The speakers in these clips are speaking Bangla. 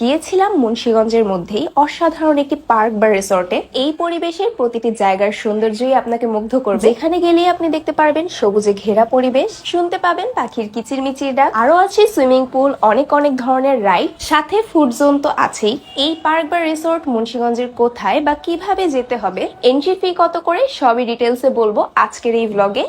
গিয়েছিলাম মুন্সিগঞ্জের মধ্যেই, অসাধারণ একটি পার্ক বা রিসর্টে। এই পরিবেশের প্রতিটি জায়গার সৌন্দর্যই আপনাকে মুগ্ধ করবে। এখানে গেলেই আপনি দেখতে পারবেন সবুজে ঘেরা পরিবেশ, শুনতে পাবেন পাখির কিচিরমিচির ডাক আরও আছে সুইমিং পুল, অনেক অনেক ধরনের রাইড, সাথে ফুড জোন তো আছেই। এই পার্ক বা রিসর্ট মুন্সিগঞ্জের কোথায় বা কীভাবে যেতে হবে এন্ট্রি ফি কত করে, সবই ডিটেলসে বলব আজকের এই ভ্লগে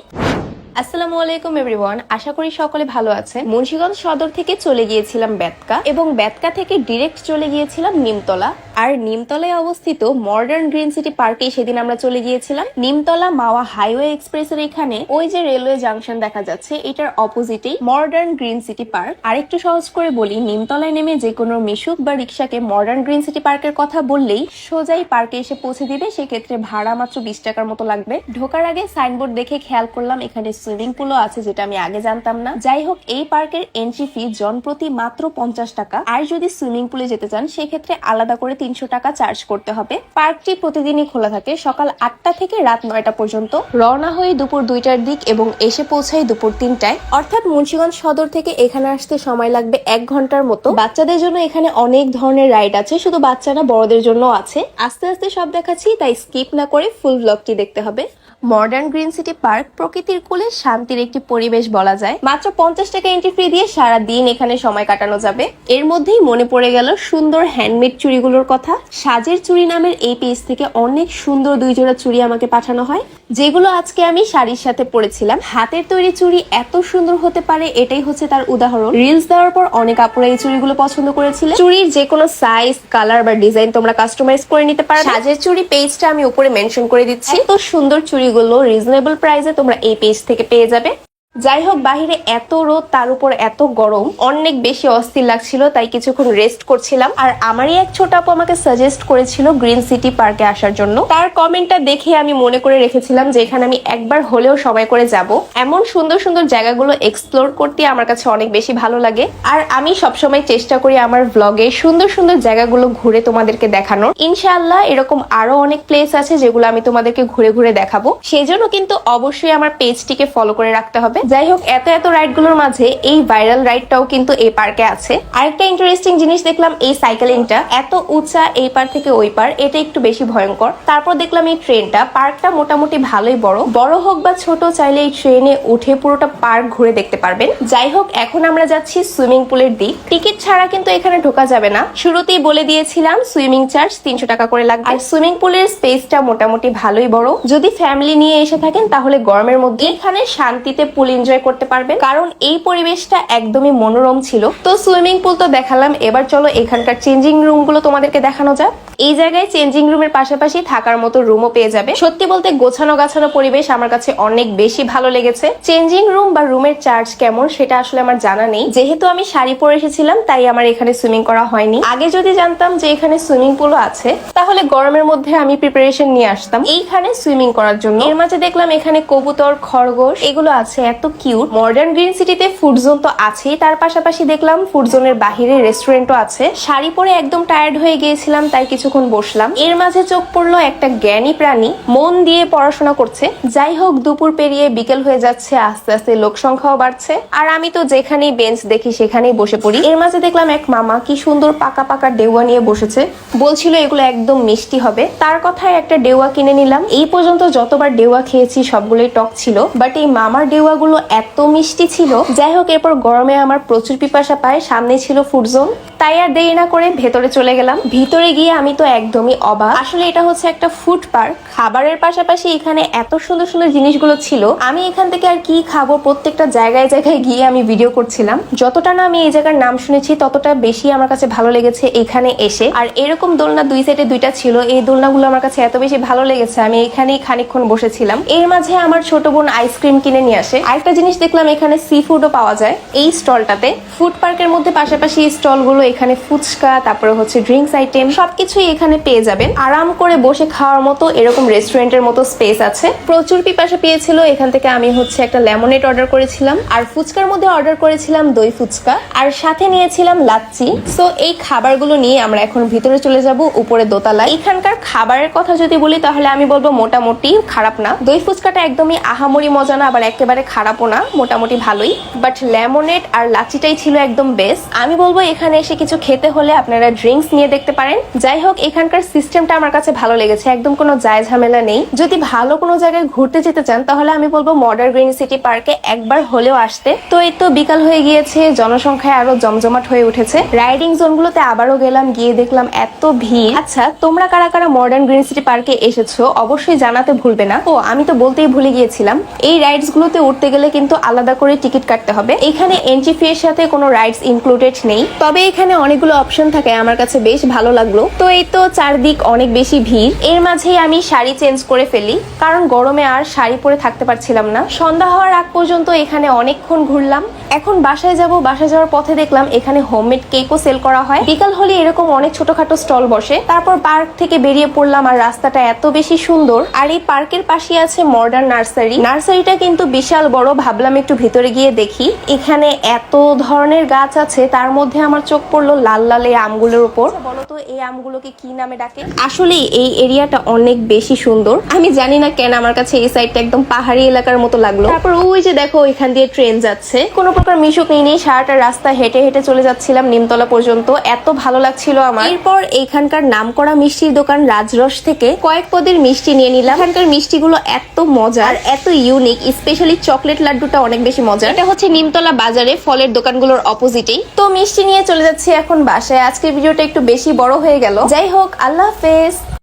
আসসালামু আলাইকুম এভরিওয়ান আশা করি সকলে ভালো আছেন। মুন্সিগঞ্জ সদর থেকে চলে গিয়েছিলাম বেতকা এবং বেতকা থেকে ডিরেক্ট চলে গিয়েছিলাম নিমতলা। আর নিমতলায় অবস্থিত মডার্ন গ্রিন সিটি পার্কে সেদিন আমরা চলে গিয়েছিলাম। নিমতলা মাওয়া হাইওয়ে এক্সপ্রেসের এখানে ওই যে রেলওয়ে জাংশন দেখা যাচ্ছে, এটার অপোজিটেই মডার্ন গ্রিন সিটি পার্ক আরেকটু সহজ করে বলি, নিমতলায় নেমে যে কোনো মিশুক বা রিক্সাকে মডার্ন গ্রিন সিটি পার্কের কথা বললেই সোজাই পার্কে এসে পৌঁছে দিবে। সেক্ষেত্রে ভাড়া মাত্র বিশ টাকার মতো লাগবে। ঢোকার আগে সাইনবোর্ড দেখে খেয়াল করলাম, এখানে সুইমিং পুলও আছে যেটা আমি আগে জানতাম না। যাই হোক, এই পার্কের এন্ট্রি ফি জন প্রতি মাত্র পঞ্চাশ টাকা। আর যদি সুইমিং পুলে যেতে চান, সেক্ষেত্রে আলাদা করে তিনশো টাকা চার্জ করতে হবে। পার্কটি প্রতিদিনই খোলা থাকে, সকাল আটটা থেকে রাত নয়টা পর্যন্ত। রওনা হয়ে দুপুর দুইটার দিক এবং এসে পৌঁছায় দুপুর তিনটায়। অর্থাৎ মুন্সিগঞ্জ সদর থেকে এখানে আসতে সময় লাগবে এক ঘণ্টার মতো। বাচ্চাদের জন্য এখানে অনেক ধরনের রাইড আছে, শুধু বাচ্চারা বড়দের জন্য আছে। আস্তে আস্তে সব দেখাচ্ছি, তাই স্কিপ না করে ফুল ব্লগটি দেখতে হবে। মডার্ন গ্রিন সিটি পার্ক প্রকৃতির কোলে শান্তির একটি পরিবেশ বলা যায়। মাত্র পঞ্চাশ টাকা এন্ট্রি ফ্রি দিয়ে সারা দিন এখানে সময় কাটানো যাবে। এর মধ্যেই মনে পড়ে গেল সুন্দর হ্যান্ডমেড চুড়িগুলোর কথা। সাজের চুড়ি নামের এই পেজ থেকে অনেক সুন্দর দুই জোড়া চুড়ি আমাকে পাঠানো হয়। যেগুলো আজকে আমি শাড়ির সাথে পরেছিলাম। হাতের তৈরি চুড়ি এত সুন্দর হতে পারে, এটাই হচ্ছে তার উদাহরণ। রিলস দেওয়ার পর অনেক আপুরা এই চুড়িগুলো পছন্দ করেছিলেন। চুড়ির যে কোনো সাইজ কালার বা ডিজাইন তোমরা কাস্টমাইজ করে নিতে পারো সাজের চুড়ি পেজটা আমি উপরে মেনশন করে দিচ্ছি। এত সুন্দর চুড়িগুলো রিজনেবল প্রাইসে তোমরা এই পেজ থেকে পেয়ে যাবে। যাই হোক বাহিরে এত রোদ, তার উপর এত গরম। অনেক বেশি অস্থির লাগছিল, তাই কিছুক্ষণ রেস্ট করছিলাম। আর আমারই এক ছোট আপু আমাকে সাজেস্ট করেছিল গ্রিন সিটি পার্কে আসার জন্য। তার কমেন্টটা দেখে আমি মনে করে রেখেছিলাম যে এখানে আমি একবার হলেও সময় করে যাব। এমন সুন্দর সুন্দর জায়গাগুলো এক্সপ্লোর করতে আমার কাছে অনেক বেশি ভালো লাগে। আর আমি সবসময় চেষ্টা করি আমার ব্লগে সুন্দর সুন্দর জায়গাগুলো ঘুরে তোমাদেরকে দেখানোর। ইনশাআল্লাহ, এরকম আরও অনেক প্লেস আছে যেগুলো আমি তোমাদেরকে ঘুরে ঘুরে দেখাবো। সেই জন্য কিন্তু অবশ্যই আমার পেজটিকে ফলো করে রাখতে হবে। যাই হোক, এত এত রাইডগুলোর মাঝে এই ভাইরাল রাইডটাও কিন্তু এই পার্কে আছে। আরেকটা ইন্টারেস্টিং জিনিস দেখলাম এই সাইকেলিংটা এত উঁচা এই পার থেকে ওই পার, এটা একটু বেশি ভয়ঙ্কর। তারপর দেখলাম এই ট্রেনটা পার্কটা মোটামুটি ভালোই বড়। বড় হোক বা ছোট, চাইলে এই ট্রেনে উঠে পুরোটা পার্ক ঘুরে দেখতে পারবেন। যাই হোক, এখন আমরা যাচ্ছি সুইমিং পুলের দিক। টিকিট ছাড়া কিন্তু এখানে ঢোকা যাবে না। শুরুতেই বলে দিয়েছিলাম সুইমিং চার্জ তিনশো টাকা করে লাগবে। আর সুইমিং পুলের স্পেসটা মোটামুটি ভালোই বড়। যদি ফ্যামিলি নিয়ে এসে থাকেন, তাহলে গরমের মধ্যে এখানে শান্তিতে পুল এনজয় করতে পারবেন। কারণ এই পরিবেশটা একদমই মনোরম ছিল। তো সুইমিং পুল তো দেখালাম। এবার চলো এখানকার চেঞ্জিং রুমগুলো তোমাদেরকে দেখানো যাক। এই জায়গায় চেঞ্জিং রুমের পাশাপাশি থাকার মতো রুমও পেয়ে যাবে। সত্যি বলতে গোছানো গাছানো পরিবেশ আমার কাছে অনেক বেশি ভালো লেগেছে। চেঞ্জিং রুম বা রুমের চার্জ কেমন সেটা আসলে আমার জানা নেই। যেহেতু আমি শাড়ি পরে এসেছিলাম, তাই আমার এখানে সুইমিং করা হয়নি। আগে যদি জানতাম যে এখানে সুইমিং পুলও আছে, তাহলে গরমের মধ্যে আমি প্রিপারেশন নিয়ে আসতাম। এইখানে সুইমিং করার জন্য। এর মাঝে দেখলাম এখানে কবুতর, খরগোশ, এগুলো আছে এত কিউট। মডার্ন গ্রিন সিটিতে ফুড জোন তো আছেই। তার পাশাপাশি দেখলাম ফুড জোনের বাহিরে রেস্টুরেন্টও আছে। শাড়ি পরে একদম টায়ার্ড হয়ে গিয়েছিলাম, তাই কিছুক্ষণ বসলাম। এর মাঝে চোখ পড়ল একটা জ্ঞানী প্রাণী। মন দিয়ে পড়াশোনা করছে। যাই হোক, দুপুর পেরিয়ে বিকেল হয়ে যাচ্ছে। আস্তে আস্তে লোক সংখ্যাও বাড়ছে। আর আমি তো যেখানেই বেঞ্চ দেখি, সেখানেই বসে পড়ি। এর মাঝে দেখলাম এক মামা কি সুন্দর পাকা পাকা ডেউয়া নিয়ে বসেছে। বলছিল, এগুলো একদম মিষ্টি হবে। তার কথায় একটা ডেউয়া কিনে নিলাম। এই পর্যন্ত যতবার ডেউয়া খেয়েছি, সবগুলোই টক ছিল। বাট এই মামার ডেউয়া গুলো এত মিষ্টি ছিল। যাই হোক, এরপর গরমে আমার প্রচুর পিপাসা পায় সামনে ছিল ফুড জোন তাই আর দেরি না করে ভেতরে চলে গেলাম। ভিতরে গিয়ে আমি তো একদমই অবাক। আসলে এটা হচ্ছে একটা ফুড পার্ক খাবারের পাশাপাশি এখানে এত সুন্দর সুন্দর জিনিসগুলো ছিল। আমি এখান থেকে আর কি খাব প্রত্যেকটা জায়গায় জায়গায় গিয়ে আমি ভিডিও করছিলাম। যতটা না আমি এই জায়গার নাম শুনেছি, ততটা বেশি আমার কাছে ভালো লেগেছে এখানে এসে। আর এরকম দোলনা দুই সাইডে দুইটা ছিল। এই দোলনাগুলো আমার কাছে এত বেশি ভালো লেগেছে। আমি এখানেই খানিকক্ষণ বসেছিলাম। এর মাঝে আমার ছোট বোন আইসক্রিম কিনে নিয়ে আসে। আরেকটা জিনিস দেখলাম, এখানে সি ফুডও পাওয়া যায়। এই স্টলটাতে ফুড পার্কের মধ্যে পাশাপাশি স্টলগুলো, এখানে ফুচকা, তারপরে হচ্ছে ড্রিঙ্কস আইটেম সবকিছুই এখানে পেয়ে যাবেন। আরাম করে বসে খাওয়ার মতো এরকম রেস্টুরেন্টের মতো স্পেস আছে। প্রচুর পিপাসা পেয়েছিল, এখান থেকে আমি হচ্ছে একটা লেমনেট অর্ডার করেছিলাম। আর ফুচকার মধ্যে অর্ডার করেছিলাম দই ফুচকা। আর সাথে নিয়েছিলাম লাচ্ছি। সো এই খাবারগুলো নিয়ে আমরা এখন ভিতরে চলে যাব, উপরে দোতলায়। এখানকার খাবারের কথা যদি বলি, তাহলে আমি বলব মোটামুটি খারাপ না। দই ফুচকাটা একদমই আহামরি মজা না, আবার একেবারে খারাপও না, মোটামুটি ভালোই। বাট লেমনেট আর লাচিটাই ছিল একদম বেস্ট আমি বলব এখানে এসে কিছু খেতে হলে আপনারা ড্রিঙ্কস নিয়ে দেখতে পারেন। যাই হোক, এখানকার সিস্টেমটা আমার কাছে ভালো লেগেছে, একদম কোনো যায় ঝামেলা নেই। যদি ভালো কোনো জায়গায় ঘুরতে যেতে চান, তাহলে আমি বলব মডার্ন গ্রিন সিটি পার্কে একবার হলেও আসতে। তো এই তো বিকাল হয়ে গিয়েছে, জনসংখ্যায় আরও জমজমাট হয়ে উঠেছে। রাইডিং জোনগুলোতে আবারও গেলাম, গিয়ে দেখলাম এত ভিড়। আচ্ছা তোমরা কারা কারা মডার্ন গ্রিন সিটি পার্কে এসেছ, অবশ্যই জানাতে ভুলবে না। ও আমি তো বলতেই ভুলে গিয়েছিলাম, এই রাইডস গুলোতে উঠতে গেলে কিন্তু আলাদা করে টিকিট কাটতে হবে। এখানে এন্ট্রি ফি এর সাথে কোনো রাইডস ইনক্লুডেড নেই। তবে এখানে অনেকগুলো অপশন থাকে আমার কাছে বেশ ভালো লাগল। তো এই তো চারদিক অনেক বেশি ভিড়। এর মাঝেই আমি শাড়ি চেঞ্জ করে ফেলি। কারণ গরমে আর শাড়ি পরে থাকতে পারছিলাম না। সন্ধ্যা হওয়ার আগ পর্যন্ত এখানে অনেকক্ষণ ঘুরলাম। এখন বাসায় যাব। বাসায় যাওয়ার পথে দেখলাম এখানে হোমমেড কেকও সেল করা হয়। বিকাল হলে এরকম অনেক ছোটখাটো স্টল বসে। তারপর পার্ক থেকে বেরিয়ে পড়লাম আর রাস্তাটা এত বেশি সুন্দর। আর এই পার্কের পাশে আছে মডার্ন নার্সারি নার্সারিটা কিন্তু বিশাল বড়। ভাবলাম একটু ভিতরে গিয়ে দেখি। এখানে এত ধরনের গাছ আছে তার মধ্যে আমার চোখ পড়ল লাল লাল এই আমগুলোর উপর। বলতো বলো তো এই আমগুলোকে কি নামে ডাকে? আসলে এই এরিয়াটা অনেক বেশি সুন্দর। আমি জানি না কেন আমার কাছে এই সাইডটা একদম পাহাড়ি এলাকার মতো লাগল। তারপর ওই যে দেখো এখান দিয়ে ট্রেন যাচ্ছে। কোনো প্রকার মিশুক নিয়ে সারাটা রাস্তা হেঁটে হেঁটে চলে যাচ্ছিলাম নিমতলা পর্যন্ত। এত ভালো লাগছিল আমার। এরপর এখানকার নামকরা মিষ্টির দোকান রাজরস থেকে কয়েক পদের মিষ্টি নিয়ে নিলাম। এখানকার মিষ্টিগুলো এত মজার এত ইউনিক স্পেশালি চকলেট লাড্ডুটা অনেক বেশি মজা এটা হচ্ছে নিমতলা বাজারে ফলের দোকানগুলোর অপোজিটেই। তো মিষ্টি নিয়ে চলে যাচ্ছি এখন বাসায়। আজকের ভিডিওটা একটু বেশি বড় হয়ে গেল। যাই হোক, আল্লাহ হাফেজ।